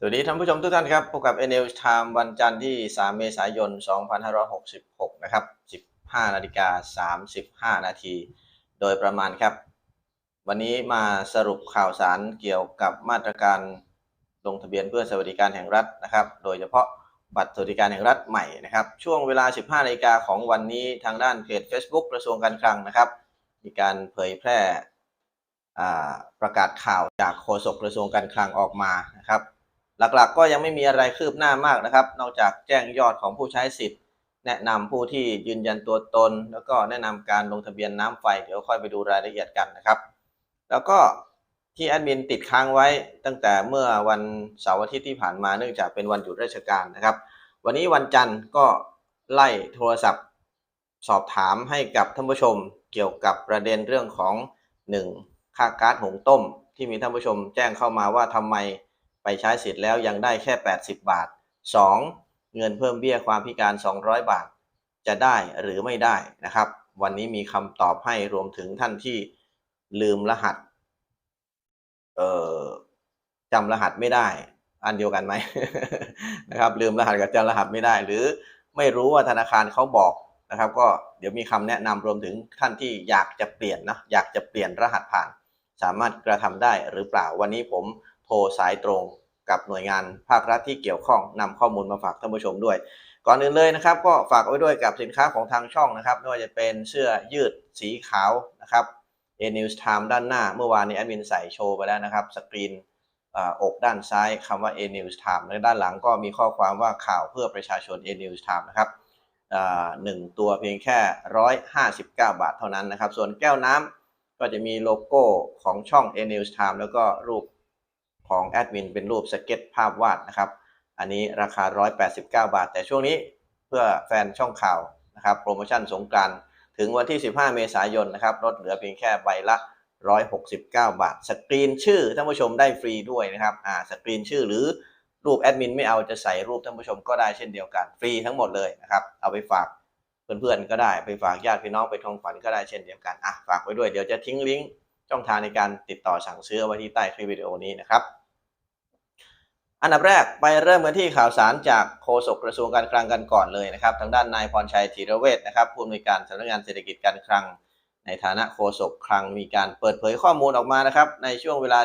สวัสดีท่านผู้ชมทุกท่านครับ พบกับ n l Time วันจันทร์ที่ 3 เมษายน 2566 นะครับ 15 นาฬิกา 35 นาที โดยประมาณครับ วันนี้มาสรุปข่าวสารเกี่ยวกับมาตรการลงทะเบียนเพื่อสวัสดิการแห่งรัฐนะครับ โดยเฉพาะบัตรสวัสดิการแห่งรัฐใหม่นะครับ ช่วงเวลา 15 นาฬิกาของวันนี้ทางด้านเพจ Facebook กระทรวงการคลังนะครับ มีการเผยแพร่ประกาศข่าวจากโฆษกกระทรวงการคลังออกมานะครับ หลักๆ ก็ยังไม่มีอะไรคืบหน้ามากนะครับ นอกจากแจ้งยอดของผู้ใช้สิทธิ์ แนะนำผู้ที่ยืนยันตัวตน แล้วก็แนะนำการลงทะเบียนน้ำไฟ เดี๋ยวค่อยไปดูรายละเอียดกันนะครับ แล้วก็ที่แอดมินติดค้างไว้ตั้งแต่เมื่อวันเสาร์อาทิตย์ที่ผ่านมาเนื่องจากเป็นวันหยุดราชการนะครับ วันนี้วันจันทร์ก็ไล่โทรศัพท์ สอบถามให้กับท่านผู้ชมเกี่ยวกับประเด็นเรื่องของ 1. ค่าก๊าซหุงต้ม ที่มีท่านผู้ชมแจ้งเข้ามาว่าทำไม ใช้สิทธิ์แล้วยังได้แค่ 80 บาท 2. เงินเพิ่มเบี้ยความพิการ 200 บาท จะได้หรือไม่ได้นะครับ วันนี้มีคำตอบให้รวมถึงท่านที่ลืมรหัสเอ่อจำรหัสไม่ได้ อันเดียวกันไหมนะครับ ลืมรหัสกับจำรหัสไม่ได้ หรือไม่รู้ว่าธนาคารเขาบอกนะครับ ก็เดี๋ยวมีคำแนะนำรวมถึงท่านที่อยากจะเปลี่ยนนะอยากจะเปลี่ยนรหัสผ่าน สามารถกระทำได้หรือเปล่าวันนี้ผมโทรสายตรง กับหน่วยงานภาครัฐที่เกี่ยวข้องนำข้อมูลมาฝากท่านผู้ชมด้วย ก่อนอื่นเลยนะครับ ก็ฝากไว้ด้วยกับสินค้าของทางช่องนะครับไม่ว่าจะเป็นเสื้อยืดสีขาวนะครับ A News Time ด้านหน้าเมื่อวานนี้แอดมินใส่โชว์ไปแล้วนะครับสกรีนออกด้านซ้ายคำว่า A News Time และด้านหลังก็มีข้อความว่าข่าวเพื่อประชาชน A News Time นะครับหนึ่งตัวเพียงแค่ 159 บาทเท่านั้นนะครับ ส่วนแก้วน้ำก็จะมีโลโก้ของช่อง A News Time แล้วก็รูป ของแอดมินเป็นรูปสเก็ตภาพวาดนะครับ อันนี้ราคา 189 บาท แต่ช่วงนี้เพื่อแฟนช่องข่าวนะครับโปรโมชั่นสงกรานต์ถึงวันที่ 15 เมษายนนะครับลดเหลือเพียงแค่ใบละ 169 บาท สกรีนชื่อท่านผู้ชมได้ฟรีด้วยนะครับอ่าสกรีนชื่อหรือรูปแอดมินไม่เอาจะใส่รูปท่านผู้ชมก็ได้เช่นเดียวกันฟรีทั้งหมดเลยนะครับเอาไปฝากเพื่อนๆก็ได้ไปฝากญาติพี่น้องไปทองฝันก็ได้เช่นเดียวกันอะฝากไว้ด้วยเดี๋ยวจะทิ้งลิงก์ช่องทางในการติดต่อสั่งซื้อไว้ที่ใต้คลิปวิดีโอนี้นะครับ อันดับแรกไปเริ่มกันที่ข่าวสารจากโฆษกกระทรวงการคลังกันก่อนเลยนะครับ ทางด้านนายพรชัยธีรเวชนะครับผู้อำนวยการสำนักงานเศรษฐกิจการคลัง ในฐานะโฆษกคลังมีการเปิดเผยข้อมูลออกมานะครับ ในช่วงเวลา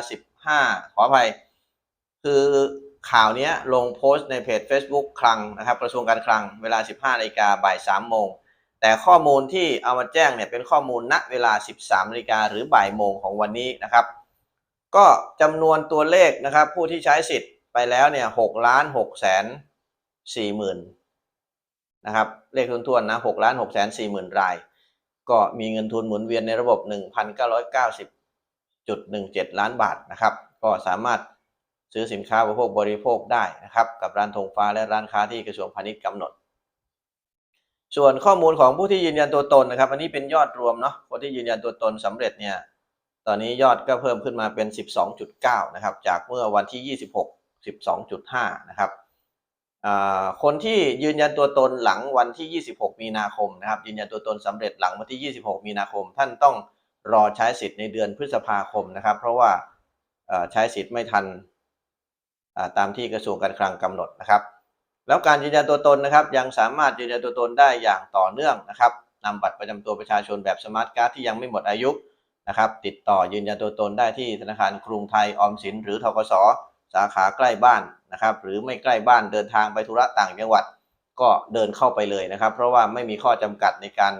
15 ขออภัย คือข่าวนี้ลงโพสต์ในเพจ Facebook คลังนะครับกระทรวงการคลังเวลา 15นาฬิกาบ่าย3โมงแต่ข้อมูลที่เอามาแจ้งเนี่ยเป็นข้อมูลณเวลา 13นาฬิกาหรือบ่ายโมงของวันนี้นะครับ ก็จำนวนตัวเลขนะครับ ผู้ที่ใช้สิทธิ์ ไปแล้วเนี่ยหกล้านหกแสนสี่หมื่นนะครับเลขทวนๆนะหกล้านหกแสนสี่หมื่นราย ก็มีเงินทุนหมุนเวียนในระบบ 1,990.17 ล้านบาทนะครับ ก็สามารถซื้อสินค้าบริโภคบริโภคได้นะครับ กับร้านธงฟ้าและร้านค้าที่กระทรวงพาณิชย์กำหนด ส่วนข้อมูลของผู้ที่ยืนยันตัวตนนะครับ อันนี้เป็นยอดรวมเนาะคนที่ยืนยันตัวตนสำเร็จเนี่ยตอนนี้ยอดก็เพิ่มขึ้นมาเป็น 12.9 นะครับ จากเมื่อวันที่ 26 12.5 นะครับคนที่ยืนยันตัวตนหลังวันที่ 26 มีนาคมนะครับ ยืนยันตัวตนสำเร็จหลังวันที่ 26 มีนาคม ท่านต้องรอใช้สิทธิ์ในเดือนพฤษภาคมนะครับ เพราะว่าใช้สิทธิ์ไม่ทันตามที่กระทรวงการคลังกำหนดนะครับ แล้วการยืนยันตัวตนนะครับ ยังสามารถยืนยันตัวตนได้อย่างต่อเนื่องนะครับนำบัตรประจำตัวประชาชนแบบสมาร์ทการ์ดที่ยังไม่หมดอายุนะครับ ติดต่อยืนยันตัวตนได้ที่ธนาคารกรุงไทยออมสินหรือทกส สาขาใกล้บ้านนะครับ หรือไม่ใกล้บ้านเดินทางไปธุระต่างจังหวัดก็เดินเข้าไปเลยนะครับ เพราะว่าไม่มีข้อจำกัดในการ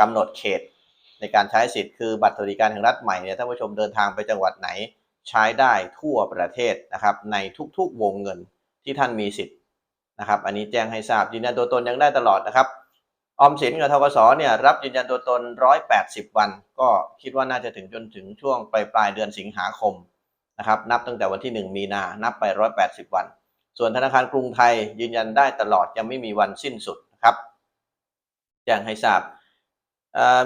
กำหนดเขต ในการใช้สิทธิ์คือบัตรสวัสดิการแห่งรัฐใหม่เนี่ยท่านผู้ชมเดินทางไปจังหวัดไหน ใช้ได้ทั่วประเทศนะครับ ในทุกๆวงเงินที่ท่านมีสิทธิ์นะครับ อันนี้แจ้งให้ทราบยืนยันตัวตนยังได้ตลอดนะครับออมสินกับทกสเนี่ยรับยืนยันตัวตน 180 วัน ก็คิดว่าน่าจะถึงจนถึงช่วงปลายปลายเดือนสิงหาคม นะครับนับตั้งแต่วันที่ 1 มีนานับไป 180 วัน ส่วนธนาคารกรุงไทยยืนยันได้ตลอดยังไม่มีวันสิ้นสุดนะครับแจ้งให้ทราบ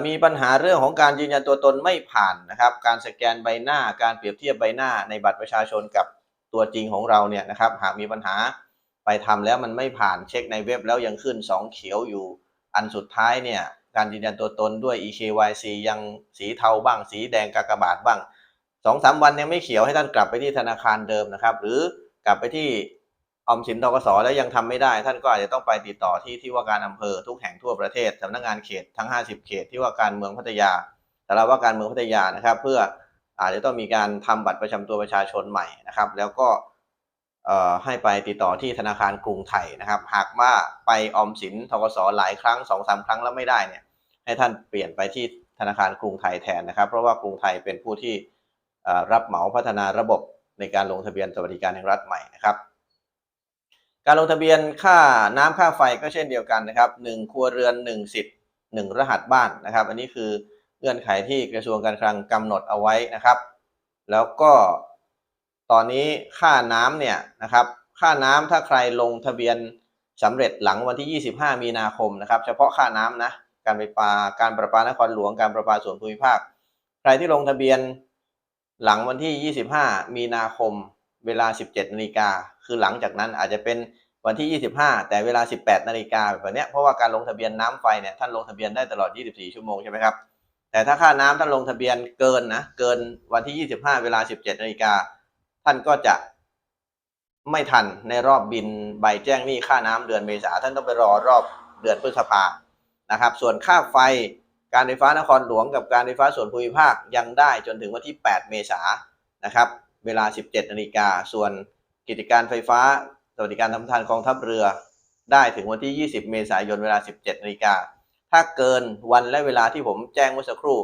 มีปัญหาเรื่องของการยืนยันตัวตนไม่ผ่านนะครับ การสแกนใบหน้าการเปรียบเทียบใบหน้าในบัตรประชาชนกับตัวจริงของเราเนี่ยนะครับ หากมีปัญหาไปทำแล้วมันไม่ผ่านเช็คในเว็บแล้วยังขึ้น 2 เขียวอยู่ อันสุดท้ายเนี่ยการยืนยันตัวตนด้วย eKYC ยังสีเทาบ้าง สีแดงกากบาทบ้าง สองสามวันยังไม่เขียวให้ท่านกลับไปที่ธนาคารเดิมนะครับ หรือกลับไปที่ออมสินทกสแล้วยังทำไม่ได้ ท่านก็อาจจะต้องไปติดต่อที่ที่ว่าการอำเภอทุกแห่งทั่วประเทศสำนักงานเขตทั้ง 50 เขตที่ว่าการเมืองพัทยาแต่ละว่าการเมืองพัทยานะครับ เพื่ออาจจะต้องมีการทำบัตรประจำตัวประชาชนใหม่นะครับ แล้วก็ให้ไปติดต่อที่ธนาคารกรุงไทยนะครับ หากว่าไปออมสินทกสหลายครั้งสองสามครั้งแล้วไม่ได้เนี่ยให้ท่านเปลี่ยนไปที่ธนาคารกรุงไทยแทนนะครับ เพราะว่ากรุงไทยเป็นผู้ที่ รับเหมาพัฒนาระบบในการลงทะเบียนสวัสดิการแห่งรัฐใหม่นะครับ การลงทะเบียนค่าน้ำค่าไฟก็เช่นเดียวกันนะครับหนึ่งครัวเรือนหนึ่งสิทธิ์หนึ่งรหัสบ้านนะครับ อันนี้คือเงื่อนไขที่กระทรวงการคลังกำหนดเอาไว้นะครับ แล้วก็ตอนนี้ค่าน้ำเนี่ยนะครับ ค่าน้ำถ้าใครลงทะเบียนสำเร็จหลังวันที่ 25 มีนาคมนะครับ เฉพาะค่าน้ำนะการไฟฟ้าการประปานครหลวงการประปาส่วนภูมิภาค ใครที่ลงทะเบียน หลังวันที่ 25 มีนาคม เวลา 17นาฬิกาคือหลังจากนั้นอาจจะเป็นวันที่ 25 แต่เวลา 18นาฬิกาแบบนี้เพราะว่าการลงทะเบียนน้ำไฟเนี่ยท่านลงทะเบียนได้ตลอด 24 ชั่วโมงใช่ไหมครับแต่ถ้าค่าน้ำท่านลงทะเบียนเกินนะเกินวันที่ 25 เวลา 17นาฬิกาท่านก็จะไม่ทันในรอบบินใบแจ้งหนี้ค่าน้ำเดือนเมษาท่านต้องไปรอรอบเดือนพฤษภานะครับ ส่วนค่าไฟ การไฟฟ้านครหลวงกับการไฟฟ้าส่วนภูมิภาคยังได้จนถึงวันที่ 8 เมษายนนะครับ เวลา 17 นาฬิกา ส่วนกิจการไฟฟ้าสวัสดิการทำทานกองทัพเรือ ได้ถึงวันที่ 20 เมษายนเวลา 17 นาฬิกา ถ้าเกินวันและเวลาที่ผมแจ้งเมื่อสักครู่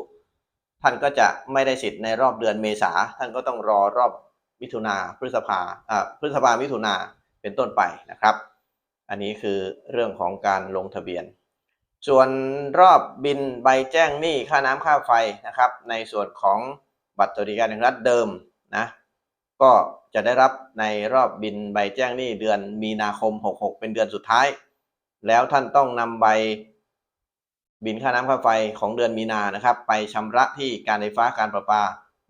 ท่านก็จะไม่ได้สิทธิ์ในรอบเดือนเมษา ท่านก็ต้องรอรอบมิถุนาพฤษภาพฤษภามิถุนาเป็นต้นไปนะครับ อันนี้คือเรื่องของการลงทะเบียน ส่วนรอบบินใบแจ้งหนี้ค่าน้ำค่าไฟนะครับ ในส่วนของบัตรสวัสดิการแห่งรัฐเดิมนะก็จะได้รับในรอบบินใบแจ้งหนี้เดือนมีนาคม 66 เป็นเดือนสุดท้าย แล้วท่านต้องนำใบบินค่าน้ำค่าไฟของเดือนมีนานะครับ ไปชำระที่การไฟฟ้าการประปา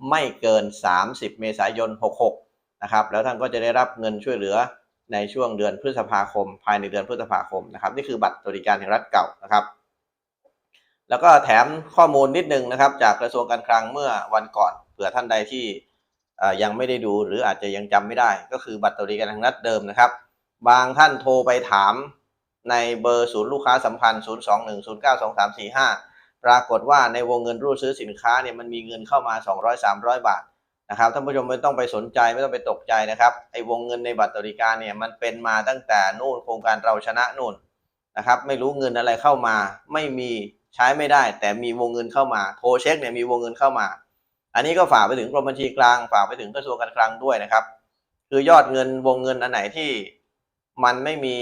ไม่เกิน 30 เมษายน 66 นะครับ แล้วท่านก็จะได้รับเงินช่วยเหลือ ในช่วงเดือนพฤษภาคม ภายในเดือนพฤษภาคมนะครับนี่คือบัตรสวัสดิการแห่งรัฐเก่านะครับ แล้วก็แถมข้อมูลนิดนึงนะครับ จากกระทรวงการคลังเมื่อวันก่อนเผื่อท่านใดที่ยังไม่ได้ดูหรืออาจจะยังจำไม่ได้ ก็คือบัตรสวัสดิการแห่งรัฐเดิมนะครับ บางท่านโทรไปถามในเบอร์ศูนย์ลูกค้าสัมพันธ์ 0 2 1 0 9 2 3 4 5 ปรากฏว่าในวงเงินรูดซื้อสินค้าเนี่ยมันมีเงินเข้ามา 200 300 บาท นะครับท่านผู้ชมไม่ต้องไปสนใจไม่ต้องไปตกใจนะครับไอ้วงเงินในบัตรสวัสดิการเนี่ยมันเป็นมาตั้งแต่นู่นโครงการเราชนะนู่นนะครับไม่รู้เงินอะไรเข้ามา ไม่มีใช้ไม่ได้ แต่มีวงเงินเข้ามาโทรเช็คเนี่ยมีวงเงินเข้ามา อันนี้ก็ฝากไปถึงกรมบัญชีกลางฝากไปถึงกระทรวงการคลังด้วยนะครับ คือยอดเงินวงเงินอันไหนที่มันไม่มี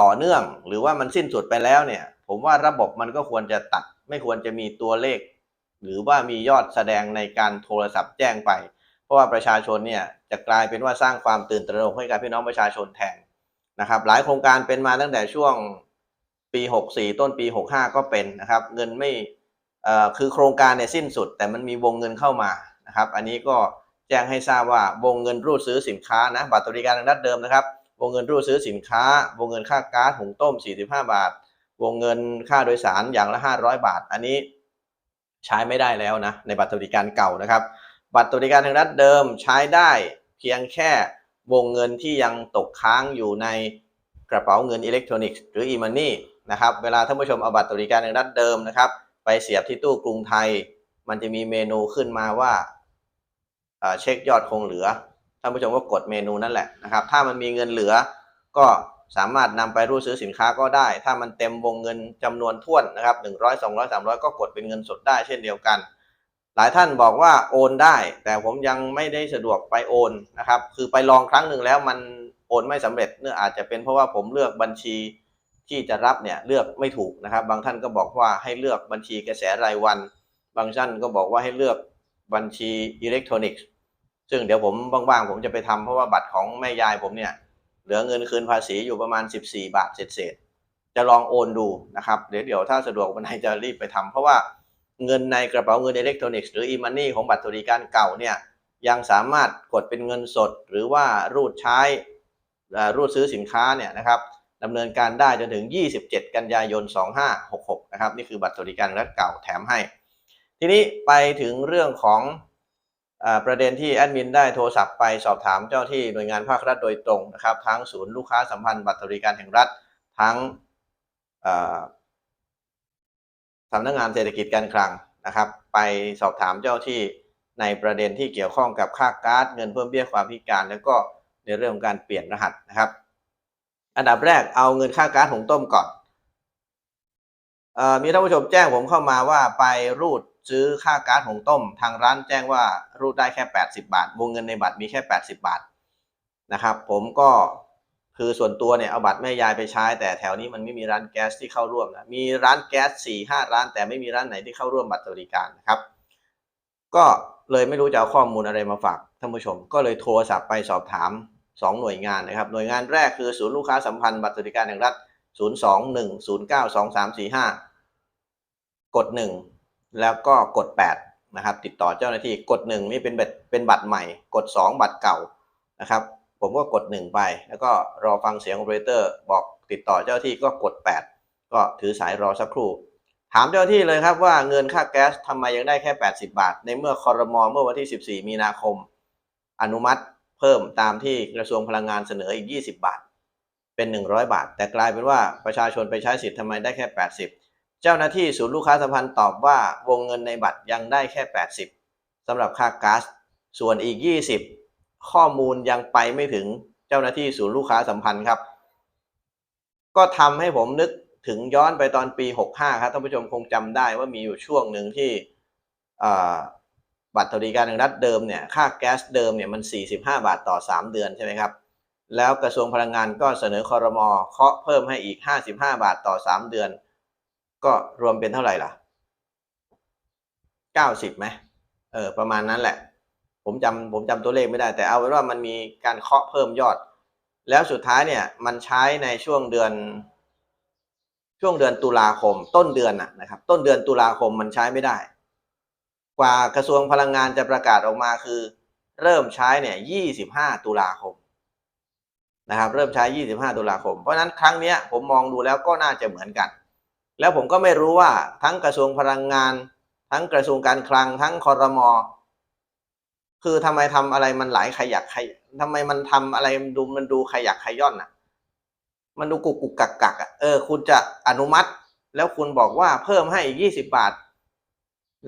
ต่อเนื่อง หรือว่ามันสิ้นสุดไปแล้วเนี่ย ผมว่าระบบมันก็ควรจะตัด ไม่ควรจะมีตัวเลข หรือว่ามียอดแสดงในการโทรศัพท์แจ้งไป เพราะว่าประชาชนเนี่ยจะกลายเป็นว่าสร้างความตื่นตระหนกให้กับพี่น้องประชาชนแทนนะครับหลายโครงการเป็นมาตั้งแต่ช่วงปี 64 ต้นปี 65 ก็เป็นนะครับเงินไม่คือโครงการเนี่ยสิ้นสุด แต่มันมีวงเงินเข้ามานะครับ อันนี้ก็แจ้งให้ทราบว่าวงเงินรูดซื้อสินค้านะบัตรสวัสดิการทางด้านเดิมนะครับ วงเงินรูดซื้อสินค้า วงเงินค่าก๊าซหุงต้ม 45 บาท วงเงินค่าโดยสารอย่างละ 500 บาท อันนี้ ใช้ไม่ได้แล้วนะในบัตรสวัสดิการเก่านะครับ บัตรสวัสดิการทางด้านเดิมใช้ได้เพียงแค่วงเงินที่ยังตกค้างอยู่ในกระเป๋าเงินอิเล็กทรอนิกส์หรือ e-money นะครับเวลาท่านผู้ชมเอาบัตรสวัสดิการทางด้านเดิมนะครับ ไปเสียบที่ตู้กรุงไทย มันจะมีเมนูขึ้นมาว่าเอ่อเช็คยอดคงเหลือท่านผู้ชมก็กดเมนูนั่นแหละนะครับ ถ้ามันมีเงินเหลือก็ สามารถนำไปรูดซื้อสินค้าก็ได้ ถ้ามันเต็มวงเงินจำนวนท้วนนะครับ100 200 300ก็กดเป็นเงินสดได้เช่นเดียวกัน หลายท่านบอกว่าโอนได้ แต่ผมยังไม่ได้สะดวกไปโอนนะครับคือไปลองครั้งหนึ่งแล้วมันโอนไม่สำเร็จเนื่องอาจจะเป็นเพราะว่าผมเลือกบัญชีที่จะรับเนี่ยเลือกไม่ถูกนะครับ บางท่านก็บอกว่าให้เลือกบัญชีกระแสรายวัน บางท่านก็บอกว่าให้เลือกบัญชีอิเล็กทรอนิกส์ซึ่งเดี๋ยวผมว่างๆผมจะไปทำเพราะว่าบัตรของแม่ยายผมเนี่ย ลือเงินคืนภาษีอยู่ประมาณ 14 บาทเศษๆจะลองโอนดูนะครับเดี๋ยวเดี๋ยวถ้าสะดวกวันไหนจะรีบไปทำเพราะว่าเงินในกระเป๋าเงินอิเล็กทรอนิกส์หรือ e-money ของบัตรสวัสดิการเก่าเนี่ยยังสามารถกดเป็นเงินสด หรือว่ารูดใช้รูดซื้อสินค้าเนี่ยนะครับดำเนินการได้จนถึง 27 กันยายน 2566 นะครับ นี่คือบัตรสวัสดิการรัฐเก่าแถมให้ ทีนี้ไปถึงเรื่องของ ประเด็นที่แอดมินได้โทรศัพท์ไปสอบถามเจ้าที่หน่วยงานภาครัฐโดยตรงนะครับ ทั้งศูนย์ลูกค้าสัมพันธ์บัตรสวัสดิการแห่งรัฐ ทั้งสำนักงานเศรษฐกิจการคลังนะครับ ไปสอบถามเจ้าที่ในประเด็นที่เกี่ยวข้องกับค่าการ์ดเงินเพิ่มเบี้ยความพิการ แล้วก็ในเรื่องของการเปลี่ยนรหัสนะครับ อันดับแรกเอาเงินค่าการ์ดหุงต้มก่อนอมีท่านผู้ชมแจ้งผมเข้ามาว่าไปรูด ซื้อค่าก๊าซหุงต้ม ทางร้านแจ้งว่ารูดได้แค่ 80 บาท วงเงินในบัตรมีแค่ 80 บาทนะครับ ผมก็คือส่วนตัวเนี่ยเอาบัตรแม่ยายไปใช้ แต่แถวนี้มันไม่มีร้านแก๊สที่เข้าร่วมนะมีร้านแก๊ส4ี่ห้าร้าน แต่ไม่มีร้านไหนที่เข้าร่วมบัตรสวัสดิการนะครับ ก็เลยไม่รู้จะเอาข้อมูลอะไรมาฝากท่านผู้ชม ก็เลยโทรศัพท์ไปสอบถาม 2 หน่วยงานนะครับ หน่วยงานแรกคือศูนย์ลูกค้าสัมพันธ์บัตรสวัสดิการแห่งรัฐ 021092345 กด 1 แล้วก็กด 8 นะครับ ติดต่อเจ้าหน้าที่กด 1 นี่เป็นบัตรเป็นบัตรใหม่ กด 2 บัตรเก่านะครับ ผมก็กด 1 ไป แล้วก็รอฟังเสียงโอเปอเรเตอร์บอกติดต่อเจ้าหน้าที่ก็กด 8 ก็ถือสายรอสักครู่ ถามเจ้าหน้าที่เลยครับว่าเงินค่าแก๊สทำไมยังได้แค่ 80 บาท ในเมื่อคอรมอเมื่อวันที่ 14 มีนาคม อนุมัติเพิ่มตามที่กระทรวงพลังงานเสนออีก 20 บาท เป็น 100 บาท แต่กลายเป็นว่าประชาชนไปใช้สิทธิ์ทำไมได้แค่ 80 เจ้าหน้าที่ศูนย์ลูกค้าสัมพันธ์ตอบว่าวงเงินในบัตรยังได้แค่ 80สำหรับค่าก๊าซส่วนอีก 20 ข้อมูลยังไปไม่ถึงเจ้าหน้าที่ศูนย์ลูกค้าสัมพันธ์ครับ ก็ทำให้ผมนึกถึงย้อนไปตอนปี 65 ครับท่านผู้ชมคงจำได้ว่ามีอยู่ช่วงหนึ่งที่บัตรสวัสดิการแห่งรัฐเดิมเนี่ยค่าแก๊สเดิมเนี่ยมัน 45 บาทต่อ 3 เดือนใช่ไหมครับ แล้วกระทรวงพลังงานก็เสนอคอรมอเคาะเพิ่มให้อีก 55 บาทต่อ 3 เดือน ก็รวมเป็นเท่าไหร่ล่ะ 90ไหมเออประมาณนั้นแหละ ผมจำผมจำตัวเลขไม่ได้ แต่เอาไว้ว่ามันมีการเคาะเพิ่มยอด แล้วสุดท้ายเนี่ยมันใช้ในช่วงเดือน ช่วงเดือนตุลาคม ต้นเดือนนะนะครับ ต้นเดือนตุลาคมมันใช้ไม่ได้ กว่ากระทรวงพลังงานจะประกาศออกมาคือ เริ่มใช้เนี่ย 25 ตุลาคมนะครับ เริ่มใช้ 25 ตุลาคม เพราะนั้นครั้งนี้ผมมองดูแล้วก็น่าจะเหมือนกัน แล้วผมก็ไม่รู้ว่าทั้งกระทรวงพลังงาน ทั้งกระทรวงการคลัง ทั้งคอรมอคือทำไมทำอะไรมันหลายขยักขยทำไมมันทำอะไรมันดูมันดูขยักขย่อนอะ มันดูกุกกุกกักกักอะเออคุณจะอนุมัติ แล้วคุณบอกว่าเพิ่มให้อีก20บบาท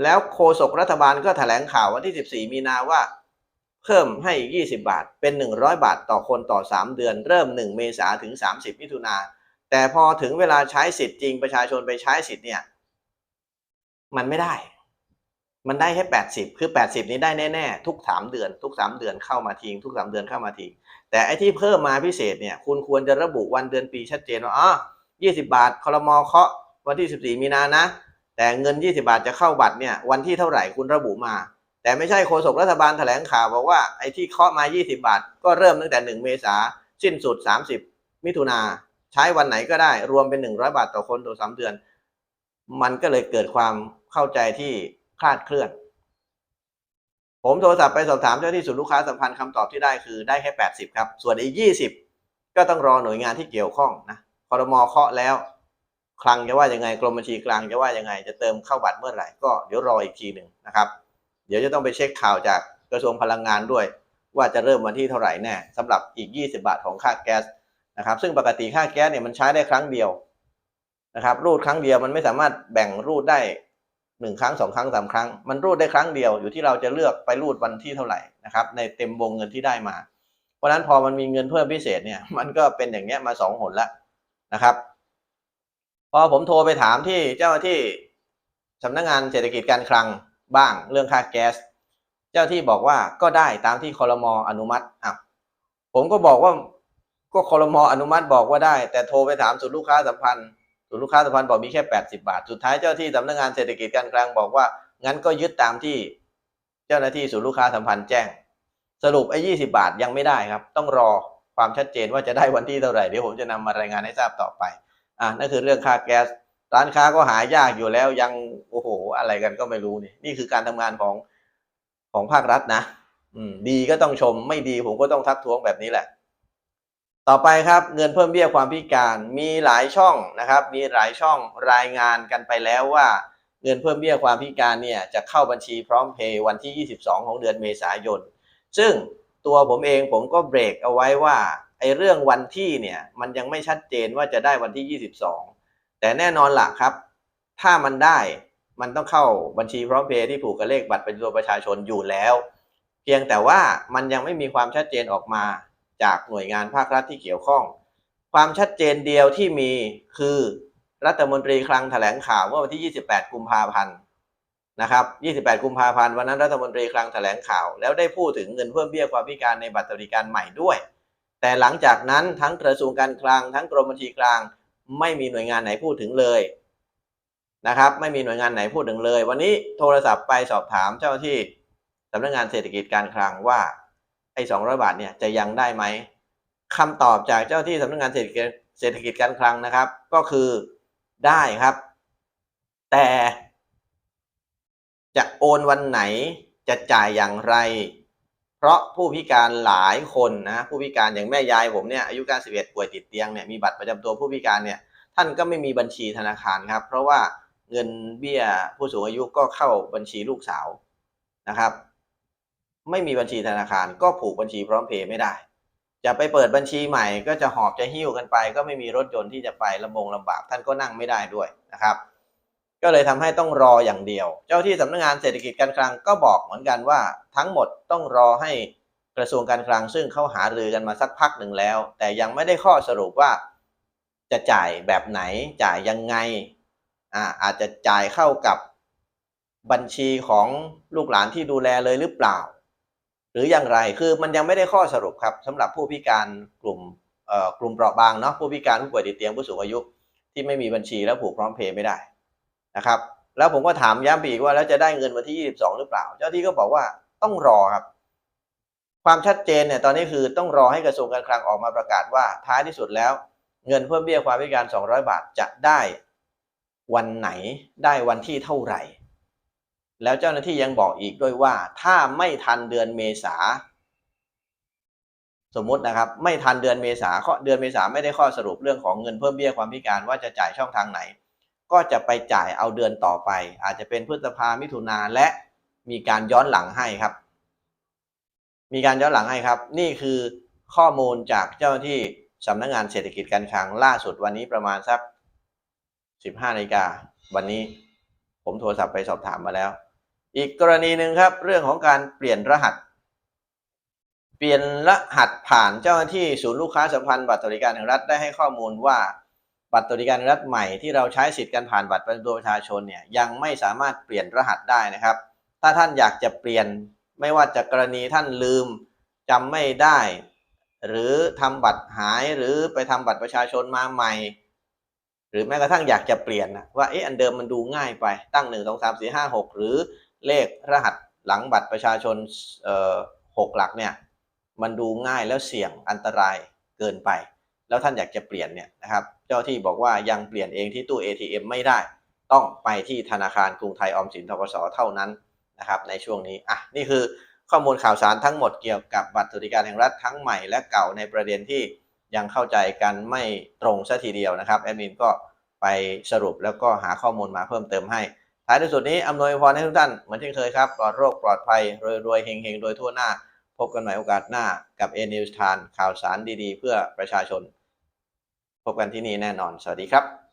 แล้วโฆษกรัฐบาลก็แถลงข่าววันที่14มีนาว่า เพิ่มให้อีก20บาท เป็น100บาทต่อคนต่อ3เดือน เริ่ม1เมษาถึง30มิถุนา แต่พอถึงเวลาใช้สิทธิ์จริงประชาชนไปใช้สิทธิ์เนี่ย มันไม่ได้ มันได้แค่80คือ80นี้ได้แน่ๆทุก3เดือน ทุก3เดือนเข้ามาทิ้งทุก3เดือนเข้ามาทิ้งแต่ไอ้ที่เพิ่มมาพิเศษเนี่ย คุณควรจะระบุวันเดือนปีชัดเจนว่าอ๋อ20บาทคอรมอเคาะวันที่14มีนานะ แต่เงิน20บาทจะเข้าบัตรเนี่ยวันที่เท่าไหร่คุณระบุมา แต่ไม่ใช่โฆษกรัฐบาลแถลงข่าวบอกว่าไอ้ที่เคาะมา20บาท ก็เริ่มตั้งแต่1เมษาสิ้นสุด30มิถุนา ใช้วันไหนก็ได้ รวมเป็น 100 บาทต่อคนต่อ3เดือน มันก็เลยเกิดความเข้าใจที่คลาดเคลื่อน ผมโทรศัพท์ไปสอบถามเจ้าที่ศูนย์ลูกค้าสัมพันธ์คำตอบที่ได้คือได้แค่ 80 ครับ ส่วนอีก 20 ก็ต้องรอหน่วยงานที่เกี่ยวข้องนะคอรมอเคาะแล้วคลังจะว่ายังไงกรมบัญชีกลางจะว่ายังไง จะเติมเข้าบัตรเมื่อไหร่ก็เดี๋ยวรออีกทีหนึ่งนะครับ เดี๋ยวจะต้องไปเช็คข่าวจากกระทรวงพลังงานด้วย ว่าจะเริ่มวันที่เท่าไหร่แน่สำหรับอีก 20 บาทของค่าแก๊ส นะครับ ซึ่งปกติค่าแก๊สเนี่ยมันใช้ได้ครั้งเดียวนะครับ รูดครั้งเดียวมันไม่สามารถแบ่งรูดได้หนึ่งครั้งสองครั้งสามครั้ง มันรูดได้ครั้งเดียวอยู่ที่เราจะเลือกไปรูดวันที่เท่าไหร่นะครับ ในเต็มวงเงินที่ได้มา เพราะนั้นพอมันมีเงินเพิ่มพิเศษเนี่ย มันก็เป็นอย่างเงี้ยมาสองหนแล้วนะครับ พอผมโทรไปถามที่เจ้าหน้าที่สำนักงานเศรษฐกิจการคลังบ้างเรื่องค่าแก๊ส เจ้าที่บอกว่าก็ได้ตามที่คอรมออนุมัติอะผมก็บอกว่า ก็คอรมออนุมัติบอกว่าได้ แต่โทรไปถามศูนย์ลูกค้าสัมพันธ์ศูนย์ลูกค้าสัมพันธ์บอกมีแค่ 80 บาท สุดท้ายเจ้าที่สำนักงานเศรษฐกิจการคลังบอกว่า งั้นก็ยึดตามที่เจ้าหน้าที่ศูนย์ลูกค้าสัมพันธ์แจ้ง สรุปไอ้20บาทยังไม่ได้ครับ ต้องรอความชัดเจนว่าจะได้วันที่เท่าไหร่เดี๋ยวผมจะนำมารายงานให้ทราบต่อไปอะนั่นคือเรื่องค่าแก๊สร้านค้าก็หายากอยู่แล้วยังโอ้โห อะไรกันก็ไม่รู้นี่นี่คือการทำงานของของภาครัฐนะ อืมดีก็ต้องชมไม่ดีผมก็ต้องทักท้วงแบบนี้แหละ ต่อไปครับเงินเพิ่มเบี้ยความพิการมีหลายช่องนะครับ มีหลายช่องรายงานกันไปแล้วว่า เงินเพิ่มเบี้ยความพิการเนี่ยจะเข้าบัญชีพร้อมเพย์วันที่ 22 ของเดือนเมษายน ซึ่งตัวผมเองผมก็เบรกเอาไว้ว่าไอ้เรื่องวันที่เนี่ยมันยังไม่ชัดเจนว่าจะได้วันที่ 22 แต่แน่นอนล่ะครับ ถ้ามันได้มันต้องเข้าบัญชีพร้อมเพย์ที่ผูกกับเลขบัตรประจำตัวประชาชนอยู่แล้ว เพียงแต่ว่ามันยังไม่มีความชัดเจนออกมา จากหน่วยงานภาครัฐที่เกี่ยวข้อง ความชัดเจนเดียวที่มีคือรัฐมนตรีคลังแถลงข่าวเมื่อวันที่ 28 กุมภาพันธ์นะครับ 28 กุมภาพันธ์วันนั้นรัฐมนตรีคลังแถลงข่าว แล้วได้พูดถึงเงินเพิ่มเบี้ยความพิการในบัตรสวัสดิการใหม่ด้วย แต่หลังจากนั้นทั้งกระทรวงการคลังทั้งกรมบัญชีกลาง ไม่มีหน่วยงานไหนพูดถึงเลยนะครับ ไม่มีหน่วยงานไหนพูดถึงเลย วันนี้โทรศัพท์ไปสอบถามเจ้าหน้าที่สำนักงานเศรษฐกิจการคลังว่า ไอ้200บาทเนี่ยจะยังได้ไหมคำตอบจากเจ้าที่สำนักงานเศรษฐกิจเศรษฐกิจการคลังนะครับ ก็คือได้ครับ แต่จะโอนวันไหนจะจ่ายอย่างไร เพราะผู้พิการหลายคนนะผู้พิการอย่างแม่ยายผมเนี่ยอายุ91ป่วยติดเตียงเนี่ยมีบัตรประจำตัวผู้พิการเนี่ยท่านก็ไม่มีบัญชีธนาคารครับ เพราะว่าเงินเบี้ยผู้สูงอายุก็เข้าบัญชีลูกสาวนะครับ ไม่มีบัญชีธนาคารก็ผูกบัญชีพร้อมเพย์ไม่ได้ จะไปเปิดบัญชีใหม่ก็จะหอบจะหิ้วกันไป ก็ไม่มีรถยนต์ที่จะไปลำบงลำบากท่านก็นั่งไม่ได้ด้วยนะครับ ก็เลยทำให้ต้องรออย่างเดียว เจ้าที่สำนักงานเศรษฐกิจการคลังก็บอกเหมือนกันว่า ทั้งหมดต้องรอให้กระทรวงการคลังซึ่งเขาหารือกันมาสักพักหนึ่งแล้ว แต่ยังไม่ได้ข้อสรุปว่า จะจ่ายแบบไหนจ่ายยังไงอ่าอาจจะจ่ายเข้ากับบัญชีของลูกหลานที่ดูแลเลยหรือเปล่า หรืออย่างไรคือมันยังไม่ได้ข้อสรุปครับสำหรับผู้พิการกลุ่มกลุ่มเปราะบางเนาะผู้พิการผู้ป่วยติดเตียงผู้สูงอายุ ที่ไม่มีบัญชีแล้วผูกพร้อมเพย์ไม่ได้นะครับ แล้วผมก็ถามย้ำไปอีกว่าแล้วจะได้เงินวันที่ 22 หรือเปล่า เจ้าที่ก็บอกว่าต้องรอครับ ความชัดเจนเนี่ยตอนนี้คือต้องรอให้กระทรวงการคลังออกมาประกาศว่าท้ายที่สุดแล้ว เงินเพิ่มเบี้ยความพิการ 200 บาทจะได้วันไหนได้วันที่เท่าไหร่ แล้วเจ้าหน้าที่ยังบอกอีกด้วยว่า ถ้าไม่ทันเดือนเมษาสมมุตินะครับ ไม่ทันเดือนเมษาข้อเดือนเมษาไม่ได้ข้อสรุปเรื่องของเงินเพิ่มเบี้ยความพิการว่าจะจ่ายช่องทางไหน ก็จะไปจ่ายเอาเดือนต่อไป อาจจะเป็นพฤษภามิถุนาและมีการย้อนหลังให้ครับ มีการย้อนหลังให้ครับ นี่คือข้อมูลจากเจ้าหน้าที่สำนักงานเศรษฐกิจการคลังล่าสุดวันนี้ประมาณสัก 15นาฬิกาวันนี้ผมโทรศัพท์ไปสอบถามมาแล้ว อีกกรณีหนึ่งครับเรื่องของการเปลี่ยนรหัส เปลี่ยนรหัสผ่านเจ้าหน้าที่ศูนย์ลูกค้าสัมพันธ์บัตรสวัสดิการแห่งรัฐได้ให้ข้อมูลว่าบัตรสวัสดิการแห่งรัฐใหม่ที่เราใช้สิทธิ์กันผ่านบัตรประชาชนเนี่ยยังไม่สามารถเปลี่ยนรหัสได้นะครับ ถ้าท่านอยากจะเปลี่ยนไม่ว่าจะกรณีท่านลืมจำไม่ได้ หรือทำบัตรหายหรือไปทำบัตรประชาชนมาใหม่ หรือแม้กระทั่งอยากจะเปลี่ยนนะว่าเอ๊ะอันเดิมมันดูง่ายไปตั้งหนึ่งสองสามสี่ห้าหกหรือ เลขรหัสหลังบัตรประชาชนหกหลักเนี่ยมันดูง่ายแล้วเสี่ยงอันตรายเกินไป แล้วท่านอยากจะเปลี่ยนเนี่ยนะครับเจ้าที่บอกว่ายังเปลี่ยนเองที่ตู้ ATM ไม่ได้ ต้องไปที่ธนาคารกรุงไทยออมสินทกสเท่านั้นนะครับในช่วงนี้อะนี่คือข้อมูลข่าวสารทั้งหมดเกี่ยวกับบัตรสวัสดิการแห่งรัฐทั้งใหม่และเก่าในประเด็นที่ยังเข้าใจกันไม่ตรงซะทีเดียวนะครับแอดมินก็ไปสรุปแล้วก็หาข้อมูลมาเพิ่มเติมให้ ท้ายที่สุดนี้อำนวยพรให้ทุกท่านเหมือนเช่นเคยครับ ปลอดโรคปลอดภัย รวยรวยๆเฮงเฮงๆโดยทั่วหน้า พบกันใหม่โอกาสหน้ากับเอนิวส์ทานข่าวสารดีๆ เพื่อประชาชน พบกันที่นี่แน่นอน สวัสดีครับ